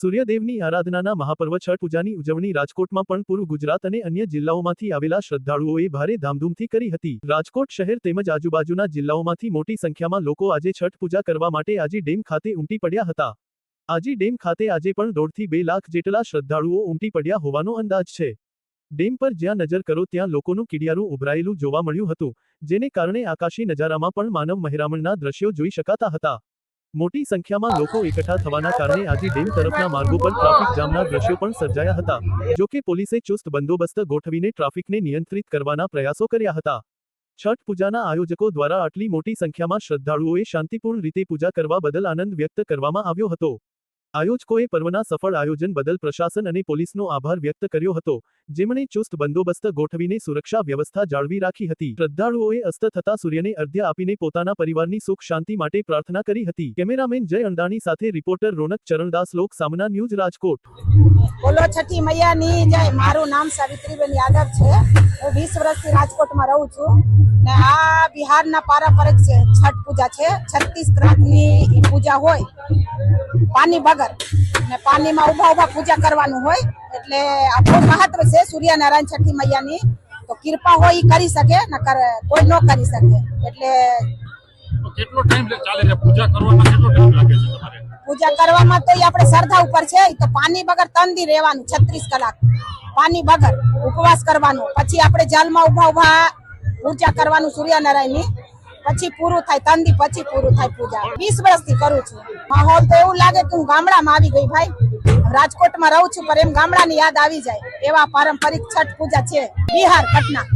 સૂર્યદેવની આરાધનાના મહાપર્વ છઠ પૂજાની ઉજવણી રાજકોટમાં પણ પૂર્વ ગુજરાત અને અન્ય જિલ્લાઓમાંથી આવેલા શ્રદ્ધાળુઓએ ભારે ધામધૂમથી કરી હતી. રાજકોટ શહેર તેમજ આજુબાજુના જિલ્લાઓમાંથી મોટી સંખ્યામાં લોકો આજે છઠ પૂજા કરવા માટે આજી ડેમ ખાતે ઉમટી પડ્યા હતા. આજી ડેમ ખાતે આજે પણ દોઢથી બે લાખ જેટલા શ્રદ્ધાળુઓ ઉમટી પડ્યા હોવાનો અંદાજ છે. ડેમ પર જ્યાં નજર કરો ત્યાં લોકોનું કીડિયારું ઉભરાયેલું જોવા મળ્યું હતું, જેને કારણે આકાશી નજારામાં પણ માનવ મહેરામણના દ્રશ્યો જોઈ શકાતા હતા. મોટી સંખ્યામાં લોકો એકઠા થવાના કારણે આજે ડેમ તરફના માર્ગો પર ટ્રાફિક જામના દ્રશ્યો પણ સર્જાયા હતા, જો કે પોલીસે ચુસ્ત બંદોબસ્ત ગોઠવીને ટ્રાફિકને નિયંત્રિત કરવાના પ્રયાસો કર્યા હતા. છઠ પૂજાના આયોજકો દ્વારા આટલી મોટી સંખ્યામાં શ્રદ્ધાળુઓએ શાંતિપૂર્ણ રીતે પૂજા કરવા બદલ આનંદ વ્યક્ત કરવામાં આવ્યો હતો. આયોજકોએ પર્વના સફળ આયોજન બદલ પ્રશાસન અને પોલીસનો આભાર વ્યક્ત કર્યો હતો. જેમણે ચુસ્ત બંદોબસ્ત ગોઠવીને સુરક્ષા વ્યવસ્થા જાળવી રાખી હતી. શ્રદ્ધાળુઓએ અસ્ત થતા સૂર્યને અર્ધ્ય આપીને પોતાના પરિવારની સુખ શાંતિ માટે પ્રાર્થના કરી હતી. કેમેરામેન જય અંડાણી સાથે રિપોર્ટર રોનક ચરણદાસ. લોક સામના ન્યૂઝ રાજકોટ. બોલો છઠ્ઠી મૈયાની જય. મારું નામ સાવિત્રીબેન યાદવ છે. હું વીસ વર્ષથી રાજકોટમાં રહું છું. ને આ બિહારના પારંપરિક છે છઠ પૂજા છે. છત્તીસ ગ્રહની પૂજા હોય પાણી વગર ને પાણીમાં ઊભા ઊભા પૂજા કરવાનું હોય એટલે આ બહુ મહત્વ છે સૂર્યનારાયણ છઠ્ઠી મૈયાની. તો કૃપા હોય એ કરી શકે નકર કોઈ ન કરી શકે. એટલે કેટલો ટાઈમ ચાલે છે? પૂજા કરવામાં કેટલો ટાઈમ લાગે છે તમારે? પૂજા કરવામાં તો આપણે શ્રદ્ધા ઉપર છે તો પાણી વગર ત્રણ દી રહેવાનું છત્રીસ કલાક. પાણી વગર ઉપવાસ કરવાનું. પછી આપણે જલમાં ઊભા ઊભા પૂજા કરવાનું સૂર્યનારાયણની. પછી પૂરું થાય ત્રણ દી પછી પૂરું થાય પૂજા. વીસ વર્ષથી કરું છું. માહોલ તો એવું લાગે કે હું ગામડામાં આવી ગઈ ભાઈ. રાજકોટમાં રહું છું, પણ એમ ગામડાની યાદ આવી જાય. એવા પારંપરિક છઠ પૂજા છે. બિહાર પટના